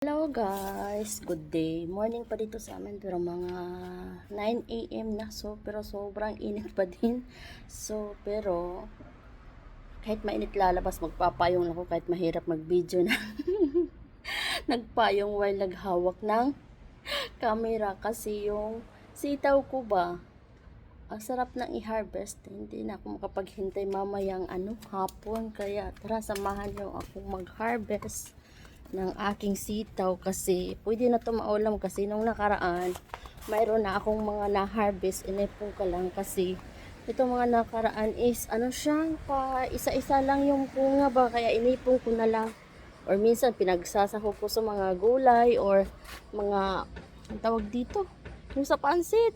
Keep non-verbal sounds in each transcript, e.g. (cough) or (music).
Hello guys, good day. Morning pa dito sa amin pero mga 9 a.m. na so pero sobrang init pa din. So pero kahit mainit lalabas magpapayong ako kahit mahirap mag-video na. (laughs) Nagpayong while naghawak ng camera kasi yung sitaw ko ba ang sarap nang i-harvest. Hindi na ako makapaghintay mamayang ano, hapon. Kaya tara, samahan nyo akong mag-harvest ng aking sitaw kasi pwede na to maulam kasi nung nakaraan mayroon na akong mga na-harvest inipon ka lang kasi ito mga nakaraan is ano siya pa isa-isa lang yung bunga ba kaya inipon ko na lang. Or minsan pinagsasako ko sa mga gulay or mga ang tawag dito? Yung sa pansit.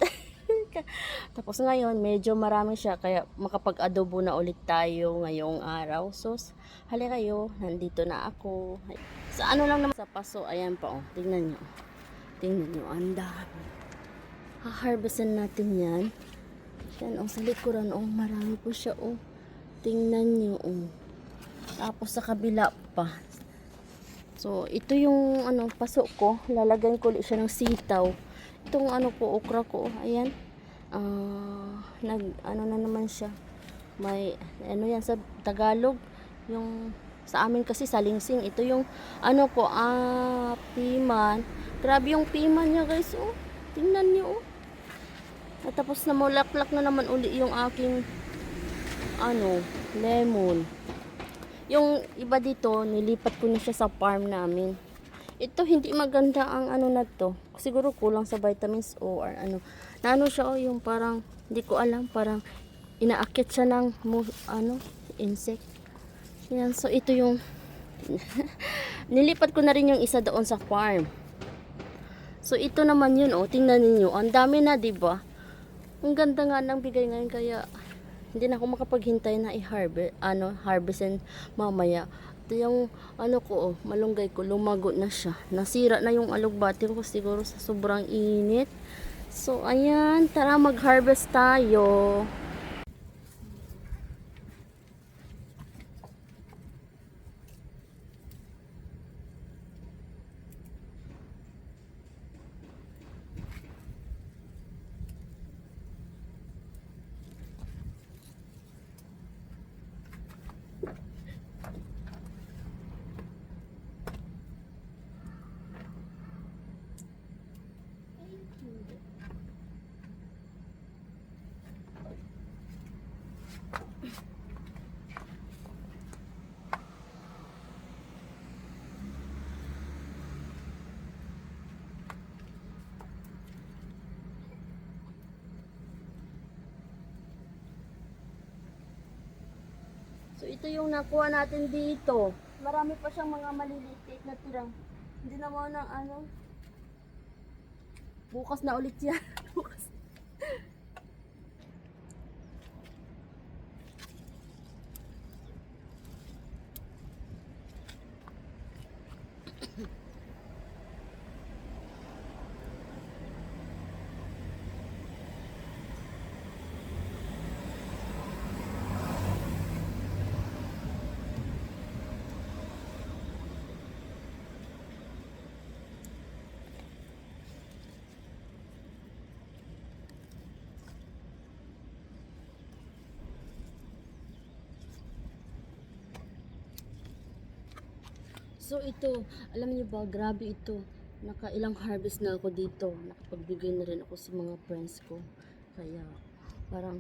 (laughs) Tapos ngayon medyo marami siya kaya makapag-adobo na ulit tayo ngayong araw. So hali kayo nandito na ako sa ano lang naman. Sa paso ayan pa oh. Tingnan nyo. Tingnan nyo ang dami. Haharvestan natin yan. Yan oh sa likuran oh marami po siya oh. Tingnan nyo oh. Tapos sa kabila pa. So ito yung ano paso ko. Lalagyan ko ulit siya ng sitaw. Itong ano po okra ko oh, ayan. Ah nag ano na naman siya. May ano yan sa Tagalog? Yung sa amin kasi salingsing ito yung ano po ah piman. Grabe yung piman niya guys oh. Tingnan niyo oh. At tapos na mulaklak na naman uli yung aking ano lemon. Yung iba dito nilipat ko na siya sa farm namin. Ito hindi maganda ang ano na to. Siguro kulang sa vitamins O or ano. Naano siya oh yung parang hindi ko alam parang inaakit siya ng ano insect yan so ito yung (laughs) nilipat ko na rin yung isa doon sa farm. So ito naman yun oh tingnan niyo ang dami na di ba? Ang ganda nga ng bigay ngayon kaya hindi na ako makapaghintay na i-harvest ano harvestin mamaya. Ito yung ano ko oh, malunggay ko lumago na siya. Nasira na yung alugbati ko siguro sa sobrang init. So ayan tara mag harvest tayo So ito yung nakuha natin dito. Marami pa siyang mga maliliit na tirang. Hindi na mo ng ano. Bukas na ulit yan. (laughs) Bukas. So ito, alam niyo ba, grabe ito. Nakailang harvest na ako dito. Nakapagbigay na rin ako sa mga friends ko. Kaya parang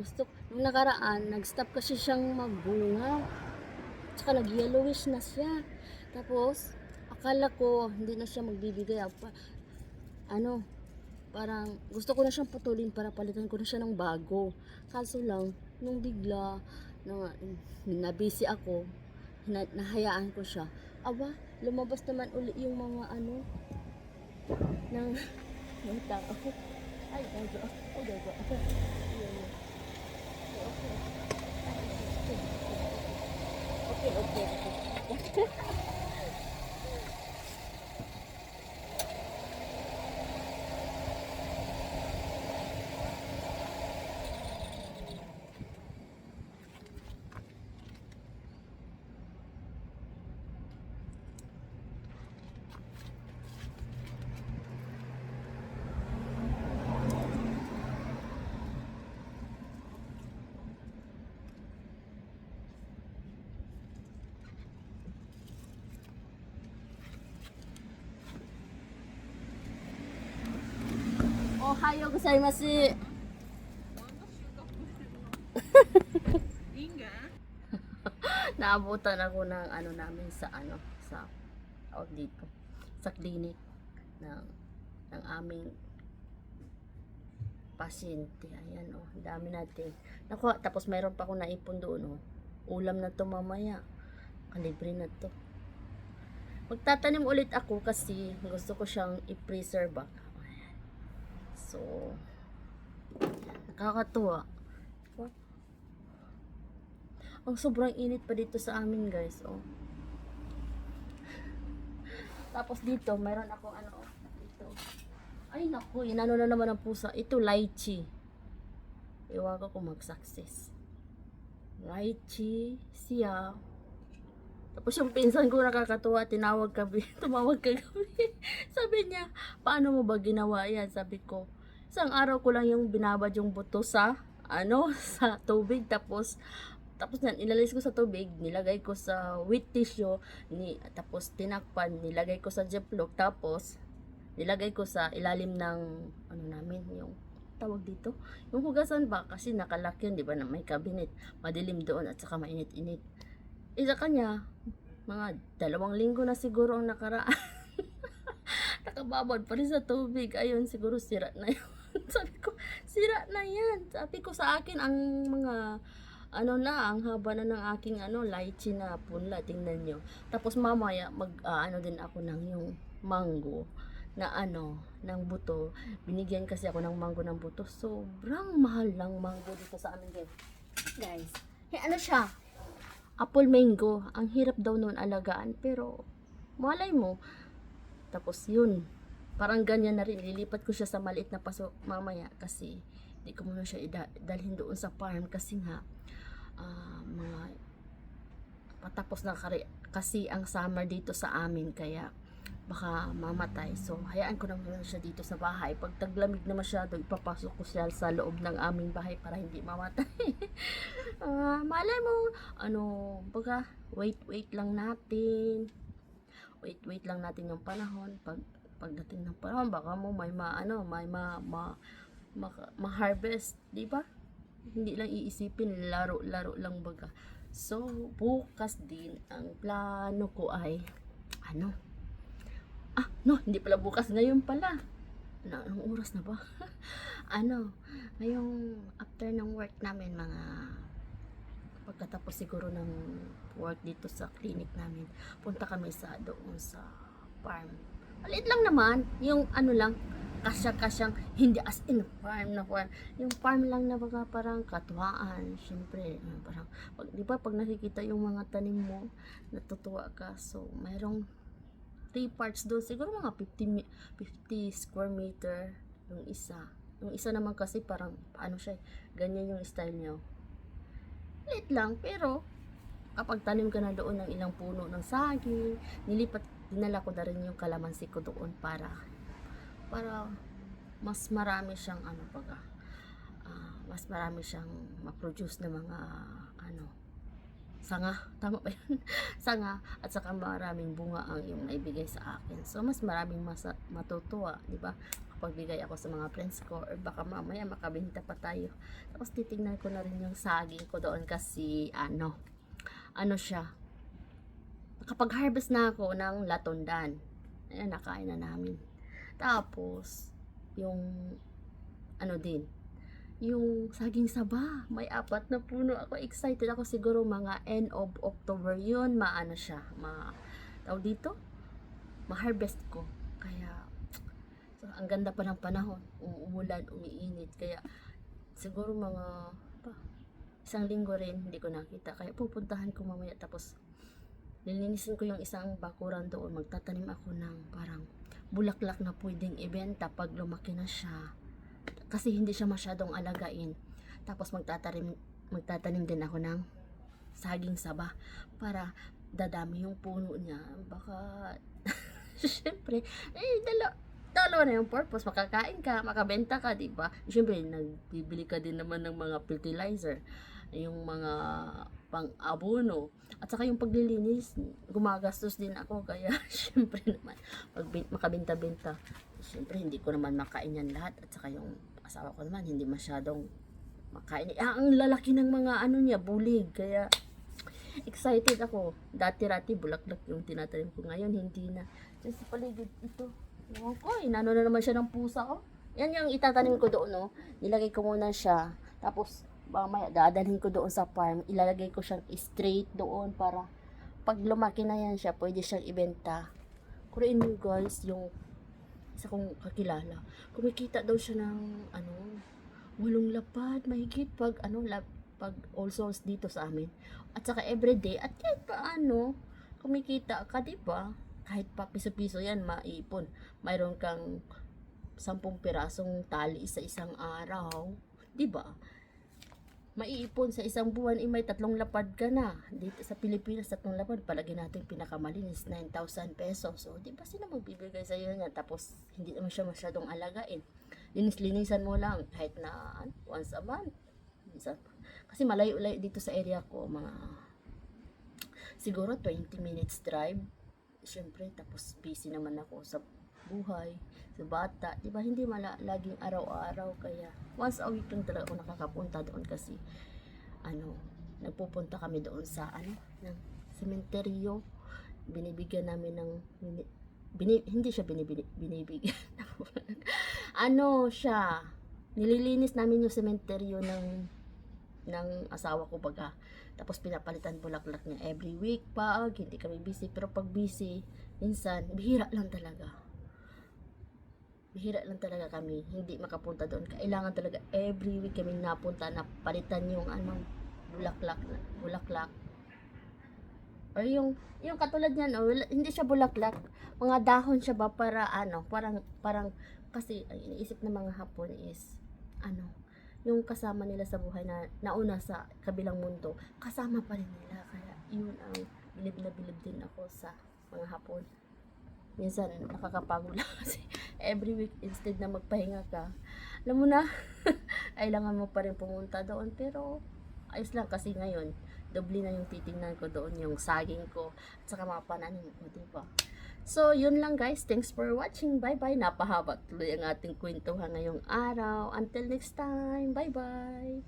gusto, nung nakaraan, nag-stop kasi siyang magbunga. Tsaka nag-yellowish na siya. Tapos, akala ko hindi na siya magbibigay. Pa, ano, parang gusto ko na siyang putulin para palitan ko na siya ng bago. Kaso lang, nung bigla, na, na ako, na, nahayaan ko siya. Aba, lumabas naman uli yung mga ano, ng, ng tao. Ay, gago. Ay, gago. Okay, okay. Okay, okay. okay. Ohayo gozaimasu. Inga? Naabutan ako ng ano namin sa ano sa out dito sa clinic ng ng aming pasyente. Ayan oh, dami natin. Naku, tapos mayroon pa ako naipon doon oh. Ulam na to mamaya. Kalibre na to. Magtatanim ulit ako kasi gusto ko siyang i-preserve. So, nakakatuwa. Diba? Ang sobrang init pa dito sa amin, guys. Oh. Tapos dito, mayroon ako ano, oh, dito. Ay, naku, inano na naman ang pusa. Ito, lychee. Iwag ko mag-success. Lychee, siya. Tapos yung pinsan ko nakakatuwa, tinawag kami, (laughs) tumawag kagabi. Sabi niya, paano mo ba ginawa yan? Sabi ko, isang araw ko lang yung binabad yung buto sa, ano, (laughs) sa tubig. Tapos, tapos yan, ilalis ko sa tubig, nilagay ko sa wet tissue, ni, tapos tinakpan, nilagay ko sa ziplock, tapos nilagay ko sa ilalim ng, ano namin, yung tawag dito, yung hugasan ba, kasi nakalak yun, di ba, na may cabinet, madilim doon at saka mainit-init. Isa kanya, mga dalawang linggo na siguro ang nakaraan. (laughs) Nakababad pa rin sa tubig. Ayun, siguro sira na yun. (laughs) Sabi ko, sira na yan. Sabi ko sa akin, ang mga ano na, ang haba na ng aking ano, lychee na punla, tingnan nyo. Tapos mamaya, mag, ah, ano din ako ng yung mango na ano, ng buto. Binigyan kasi ako ng mango ng buto. Sobrang mahal ng mango dito sa amin guys. Guys, eh, ano siya? Apple mango. Ang hirap daw noon alagaan. Pero, malay mo. Tapos yun. Parang ganyan na rin. Lilipat ko siya sa maliit na paso mamaya. Kasi, hindi ko muna siya ida- dalhin doon sa farm. Kasi nga, ah, mga patapos na kasi ang summer dito sa amin. Kaya, baka mamatay. So, hayaan ko na muna siya dito sa bahay. Pag taglamig na masyado, ipapasok ko siya sa loob ng aming bahay para hindi mamatay. (laughs) Ah, malay mo, ano, baga, wait, wait lang natin. Wait, wait lang natin yung panahon. Pag, pagdating ng panahon, baka mo may ma, ano, may ma, ma, ma, ma-harvest, di ba? Hindi lang iisipin, laro-laro lang baga. So, bukas din, ang plano ko ay, ano, ah, no, hindi pala bukas, ngayon pala. Ano, anong oras na ba? (laughs) ano, ngayong after ng work namin, mga pagkatapos siguro ng work dito sa clinic namin, punta kami sa doon sa farm. Maliit lang naman, yung ano lang, kasya-kasyang, hindi as in farm na farm. Yung farm lang na baga parang katuwaan. Siyempre, ah, parang, pag, di ba pag nakikita yung mga tanim mo, natutuwa ka. So, mayroong three parts doon. Siguro mga 50, mi- 50 square meter yung isa. Yung isa naman kasi parang, ano siya, eh, ganyan yung style niya. Liit lang, pero kapag tanim ka na doon ng ilang puno ng saging, nilipat, dinala ko na rin yung kalamansi ko doon para, para mas marami siyang ano baga, ah, mas marami siyang ma-produce na mga ano, sanga, (laughs) tama ba yun? sanga, at saka maraming bunga ang yung naibigay sa akin. So, mas maraming masa, matutuwa, di ba? Kapag bigay ako sa mga friends ko, or baka mamaya makabenta pa tayo. Tapos titingnan ko na rin yung saging ko doon kasi, ano, ano siya, nakapag-harvest na ako ng latundan. Ayan, nakain na namin. Tapos, yung, ano din, yung saging saba, may apat na puno. Ako. Excited. Ako siguro mga end of October yun, maano siya, ma, tawag dito, ma-harvest ko. Kaya, so, ang ganda pa ng panahon, umuulan, umiinit, kaya, siguro mga, pa, isang linggo rin, hindi ko nakita. Kaya pupuntahan ko mamaya, tapos, nilinisin ko yung isang bakuran doon, magtatanim ako ng parang bulaklak na pwedeng ibenta pag lumaki na siya kasi hindi siya masyadong alagain. Tapos magtatanim, magtatanim din ako ng saging saba para dadami yung puno niya. Baka, (laughs) syempre, eh, dala, dalawa na yung purpose. Makakain ka, makabenta ka, di ba? Syempre, nagbibili ka din naman ng mga fertilizer, yung mga pang-abono. At saka yung paglilinis, gumagastos din ako. Kaya, (laughs) syempre naman, magbin- makabenta-benta. Siyempre, hindi ko naman makain yan lahat. At saka yung asawa ko naman, hindi masyadong makain. Ah, ang lalaki ng mga ano niya, bulig. Kaya, excited ako. Dati-rati, bulaklak yung tinatanim ko. Ngayon, hindi na. Diyan sa paligid ito. Ewan ko, inano na naman siya ng pusa ko. Yan yung itatanim ko doon, no. Nilagay ko muna siya. Tapos, mamaya, dadalhin ko doon sa farm. Ilalagay ko siyang straight doon para pag lumaki na yan siya, pwede siyang ibenta. Kuriin mo guys, yung isa kong kakilala. Kumikita daw siya ng, ano, walong lapad, mahigit pag, ano, lap, pag all souls dito sa amin. At saka everyday, at kahit paano, kumikita ka, di ba? Kahit pa piso-piso yan, maipon. Mayroon kang sampung pirasong tali sa isang araw. Di ba? Maiipon sa isang buwan, eh, may tatlong lapad ka na. Dito sa Pilipinas, tatlong lapad, palagi natin pinakamalinis, 9,000 pesos. So, di ba sila magbibigay sa iyo niyan? Tapos, hindi naman siya masyadong alagain. Linis-linisan mo lang, kahit na once a month. Kasi malayo-layo dito sa area ko, mga siguro 20 minutes drive. Siyempre, tapos busy naman ako sa buhay, sa bata. Di ba, hindi mala, laging araw-araw. Kaya, once a week lang talaga ako nakakapunta doon kasi, ano, nagpupunta kami doon sa, ano, ng sementeryo. Binibigyan namin ng, bini- bini- hindi siya binibini, binibigyan. (laughs) ano siya, nililinis namin yung sementeryo ng, ng asawa ko baga. Tapos pinapalitan bulaklak niya every week pag hindi kami busy. Pero pag busy, minsan, bihira lang talaga. Bihira lang talaga kami. Hindi makapunta doon. Kailangan talaga every week kami napunta na palitan yung ano, bulaklak. Bulaklak. Or yung, yung katulad niyan, oh, hindi siya bulaklak. Mga dahon siya ba para ano, parang, parang, kasi ang iniisip ng mga hapon is, ano, yung kasama nila sa buhay na nauna sa kabilang mundo, kasama pa rin nila. Kaya yun ang bilib na bilib din ako sa mga hapon. Minsan nakakapagod (laughs) lang kasi every week instead na magpahinga ka, alam mo na, (laughs) kailangan mo pa rin pumunta doon. Pero ayos lang kasi ngayon, doble na yung titingnan ko doon, yung saging ko, at saka mga pananim ko, diba? So, yun lang guys. Thanks for watching. Bye-bye. Napahaba tuloy ang ating kwentuhan ngayong araw. Until next time. Bye-bye.